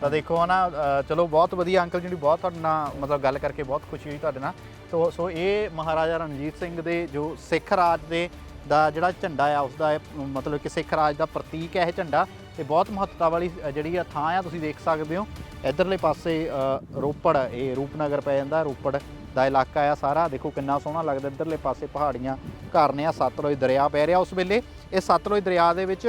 ਤਾਂ ਦੇਖੋ ਹਨਾ ਅ, ਚਲੋ ਬਹੁਤ ਵਧੀਆ ਅੰਕਲ ਜੀ ਦੀ ਬਹੁਤ ਤੁਹਾਡੇ ਨਾਲ ਮਤਲਬ ਗੱਲ ਕਰਕੇ ਬਹੁਤ ਖੁਸ਼ੀ ਹੋਈ ਤੁਹਾਡੇ ਨਾਲ ਸੋ ਸੋ ਇਹ ਮਹਾਰਾਜਾ ਰਣਜੀਤ ਸਿੰਘ ਦੇ ਜੋ ਸਿੱਖ ਰਾਜ ਦੇ ਦਾ ਜਿਹੜਾ ਝੰਡਾ ਆ ਉਸ ਦਾ ਇਹ ਮਤਲਬ ਕਿ ਸਿੱਖ ਰਾਜ ਦਾ ਪ੍ਰਤੀਕ ਹੈ ਇਹ ਝੰਡਾ। ਤੇ ਬਹੁਤ ਮਹੱਤਤਾ ਵਾਲੀ ਜਿਹੜੀ ਆ ਥਾਂ ਆ, ਤੁਸੀਂ ਦੇਖ ਸਕਦੇ ਹੋ। ਇਧਰਲੇ ਪਾਸੇ ਰੋਪੜ, ਇਹ ਰੂਪਨਗਰ ਪੈ ਜਾਂਦਾ, ਰੋਪੜ ਦਾ ਇਲਾਕਾ ਆ ਸਾਰਾ। ਦੇਖੋ ਕਿੰਨਾ ਸੋਹਣਾ ਲੱਗਦਾ, ਇਧਰਲੇ ਪਾਸੇ ਪਹਾੜੀਆਂ ਘਰ ਨੇ ਆ, ਸਤਲੁਜ ਦਰਿਆ ਪੈ ਰਿਹਾ ਉਸ ਵੇਲੇ। ਇਹ ਸਤਲੁਜ ਦਰਿਆ ਦੇ ਵਿੱਚ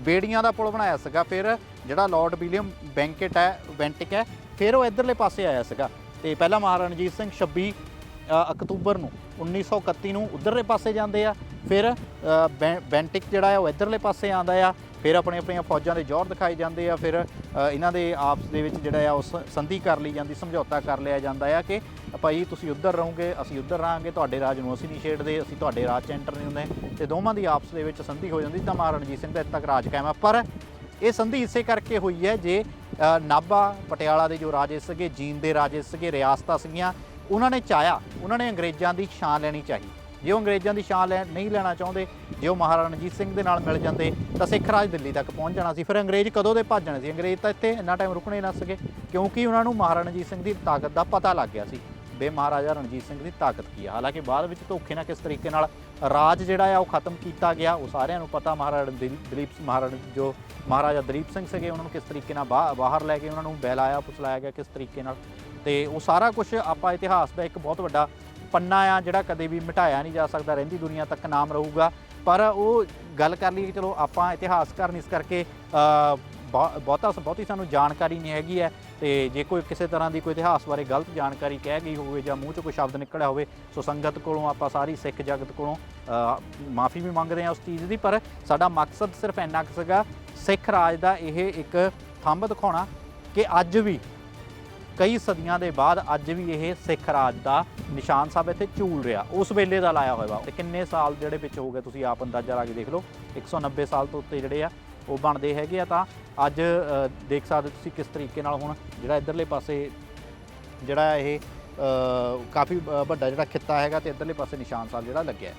ਬੇੜੀਆਂ ਦਾ ਪੁਲ ਬਣਾਇਆ ਸੀਗਾ, ਫਿਰ ਜਿਹੜਾ ਲਾਰਡ ਵਿਲੀਅਮ ਬੈਂਕਟ ਹੈ, ਬੈਂਟਿਕ ਹੈ, ਫਿਰ ਉਹ ਇਧਰਲੇ ਪਾਸੇ ਆਇਆ ਸੀਗਾ। ਤੇ ਪਹਿਲਾਂ ਮਹਾਰਾਜਾ ਰਣਜੀਤ ਸਿੰਘ 26 ਅਕਤੂਬਰ ਨੂੰ 1931 ਨੂੰ ਉਧਰਲੇ ਪਾਸੇ ਜਾਂਦੇ ਆ, ਫਿਰ ਬੈਂ- ਬੈਂਟਿਕ ਜਿਹੜਾ ਹੈ ਉਹ ਇਧਰਲੇ ਪਾਸੇ ਆਂਦਾ ਆ, ਫਿਰ ਆਪਣੇ ਆਪਣੀਆਂ ਫੌਜਾਂ ਦੇ ਜੋਰ ਦਿਖਾਏ ਜਾਂਦੇ ਆ, ਫਿਰ ਇਹਨਾਂ ਦੇ ਆਪਸ ਦੇ ਵਿੱਚ ਜਿਹੜਾ ਆ ਉਹ ਸ- ਸੰਧੀ ਕਰ ਲਈ ਜਾਂਦੀ, ਸਮਝੌਤਾ ਕਰ ਲਿਆ ਜਾਂਦਾ ਆ ਕਿ ਭਾਈ ਤੁਸੀਂ ਉੱਧਰ ਰਹੋਗੇ, ਅਸੀਂ ਉੱਧਰ ਰਹਾਂਗੇ, ਤੁਹਾਡੇ ਰਾਜ ਨੂੰ ਅਸੀਂ ਨਹੀਂ ਛੇੜਦੇ, ਅਸੀਂ ਤੁਹਾਡੇ ਰਾਜ 'ਚ ਐਂਟਰ ਨਹੀਂ ਹੁੰਦੇ, ਤੇ ਦੋਵਾਂ ਦੀ ਆਪਸ ਦੇ ਵਿੱਚ ਸੰਧੀ ਹੋ ਜਾਂਦੀ ਤਾਂ ਮਹਾਰਾਜਾ ਰਣਜੀਤ ਸਿੰਘ ਦਾ ਇੱਥੇ ਤੱਕ ਰਾਜ ਕਾਇਮ ਆ, ਪਰ ਇਹ ਸੰਧੀ ਇਸੇ ਕਰਕੇ ਹੋਈ ਹੈ ਜੇ ਨਾਭਾ ਪਟਿਆਲਾ ਦੇ ਜੋ ਰਾਜੇ ਸੀਗੇ ਜੀਨ ਦੇ ਰਾਜੇ ਸੀਗੇ, ਰਿਆਸਤਾਂ ਸੀਗੀਆਂ ਉਹਨਾਂ ਨੇ ਚਾਹਿਆ, ਉਹਨਾਂ ਨੇ ਅੰਗਰੇਜ਼ਾਂ ਦੀ ਛਾਂ ਲੈਣੀ ਚਾਹੀ। ਜੇ ਉਹ ਅੰਗਰੇਜ਼ਾਂ ਦੀ ਛਾਂ ਲੈ, ਨਹੀਂ ਲੈਣਾ ਚਾਹੁੰਦੇ, ਜੇ ਉਹ ਮਹਾਰਾਜਾ ਰਣਜੀਤ ਸਿੰਘ ਦੇ ਨਾਲ ਮਿਲ ਜਾਂਦੇ, ਤਾਂ ਸਿੱਖ ਰਾਜ ਦਿੱਲੀ ਤੱਕ ਪਹੁੰਚ ਜਾਣਾ ਸੀ। ਫਿਰ ਅੰਗਰੇਜ਼ ਕਦੋਂ ਦੇ ਭੱਜ ਜਾਣੇ ਸੀ? ਅੰਗਰੇਜ਼ ਤਾਂ ਇੱਥੇ ਇੰਨਾ ਟਾਈਮ ਰੁਕਣੇ ਨਾ ਸਕੇ ਕਿਉਂਕਿ ਉਹਨਾਂ ਨੂੰ ਮਹਾਰਾਜਾ ਰਣਜੀਤ ਸਿੰਘ ਦੀ ਤਾਕਤ ਦਾ ਪਤਾ ਲੱਗ ਗਿਆ ਸੀ। ਬੇ ਮਹਾਰਾਜਾ ਰਣਜੀਤ ਸਿੰਘ ਦੀ ਤਾਕਤ ਕੀ ਆ? ਹਾਲਾਂਕਿ ਬਾਅਦ ਵਿੱਚ ਧੋਖੇ ਨਾਲ ਕਿਸ ਤਰੀਕੇ ਨਾਲ ਰਾਜ ਜਿਹੜਾ ਆ ਉਹ ਖਤਮ ਕੀਤਾ ਗਿਆ, ਉਹ ਸਾਰਿਆਂ ਨੂੰ ਪਤਾ। ਮਹਾਰਾਜਾ ਦਿਲ- ਦਲੀਪ ਮਹਾਰਾਜਾ ਜੋ ਮਹਾਰਾਜਾ ਦਲੀਪ ਸਿੰਘ ਸੀਗੇ, ਉਹਨਾਂ ਨੂੰ ਕਿਸ ਤਰੀਕੇ ਨਾਲ ਬਾਹ- ਬਾਹਰ ਲੈ ਕੇ ਉਹਨਾਂ ਨੂੰ ਬਹਿਲਾਇਆ ਫੁਸਲਾਇਆ ਗਿਆ ਕਿਸ ਤਰੀਕੇ ਨਾਲ। ਤੇ ਉਹ ਸਾਰਾ ਕੁਝ ਆਪਾਂ ਇਤਿਹਾਸ ਦਾ ਇੱਕ ਬਹੁਤ ਵੱਡਾ ਪੰਨਾ ਆ, ਜਿਹੜਾ ਕਦੇ ਵੀ ਮਿਟਾਇਆ ਨਹੀਂ ਜਾ ਸਕਦਾ, ਰਹਿੰਦੀ ਦੁਨੀਆ ਤੱਕ ਨਾਮ ਰਹੂਗਾ। ਪਰ ਉਹ ਗੱਲ ਕਰ ਲਈ ਚਲੋ ਆਪਾਂ ਇਤਿਹਾਸਕਾਰ ਨਹੀਂ ਇਸ ਕਰਕੇ ਬਹੁ- ਬਹੁਤਾ ਬਹੁਤੀ ਸਾਨੂੰ ਜਾਣਕਾਰੀ ਨਹੀਂ ਹੈਗੀ ਹੈ ਤੇ ਜੇ ਕੋਈ ਕਿਸੇ ਤਰ੍ਹਾਂ ਦੀ ਕੋਈ ਇਤਿਹਾਸ ਬਾਰੇ ਗਲਤ ਜਾਣਕਾਰੀ ਕਹਿ ਗਈ ਹੋਵੇ ਜਾਂ ਮੂੰਹ 'ਚ ਕੋਈ ਸ਼ਬਦ ਨਿਕਲਿਆ ਹੋਵੇ, ਸੋ ਸੰਗਤ ਕੋਲੋਂ ਆਪਾਂ ਸਾਰੀ ਸਿੱਖ ਜਗਤ ਕੋਲੋਂ ਮਾਫੀ ਵੀ ਮੰਗਦੇ ਹਾਂ ਉਸ ਚੀਜ਼ ਦੀ। ਪਰ ਸਾਡਾ ਮਕਸਦ ਸਿਰਫ ਇੰਨਾ ਕੁ ਸੀਗਾ, ਸਿੱਖ ਰਾਜ ਦਾ ਇਹ ਇੱਕ ਥੰਬ ਦਿਖਾਉਣਾ ਕਿ ਅੱਜ ਵੀ ਕਈ ਸਦੀਆਂ ਦੇ ਬਾਅਦ ਅੱਜ ਵੀ ਇਹ ਸਿੱਖ ਰਾਜ ਦਾ ਨਿਸ਼ਾਨ ਸਾਹਿਬ ਇੱਥੇ ਝੂਲ ਰਿਹਾ। ਉਸ ਵੇਲੇ ਦਾ ਲਾਇਆ ਹੋਇਆ ਵਾ। ਤੇ ਕਿੰਨੇ ਸਾਲ ਜਿਹੜੇ ਵਿੱਚ ਹੋ ਗਏ ਤੁਸੀਂ ਆਪ ਅੰਦਾਜ਼ਾ ਲਾ ਕੇ ਦੇਖ ਲਓ। 190 ਸਾਲ ਤੋਂ ਉੱਤੇ ਜਿਹੜੇ ਆ ਉਹ ਬਣਦੇ ਹੈਗੇ ਆ। ਤਾਂ ਅੱਜ ਦੇਖ ਸਕਦੇ ਤੁਸੀਂ ਕਿਸ ਤਰੀਕੇ ਨਾਲ ਹੁਣ ਜਿਹੜਾ ਇਧਰਲੇ ਪਾਸੇ ਜਿਹੜਾ ਇਹ ਕਾਫੀ ਅ, ਵੱਡਾ ਜਿਹੜਾ ਖਿੱਤਾ ਹੈਗਾ ਤੇ ਇਧਰਲੇ ਪਾਸੇ ਨਿਸ਼ਾਨ ਸਾਹਿਬ ਜਿਹੜਾ ਲੱਗਿਆ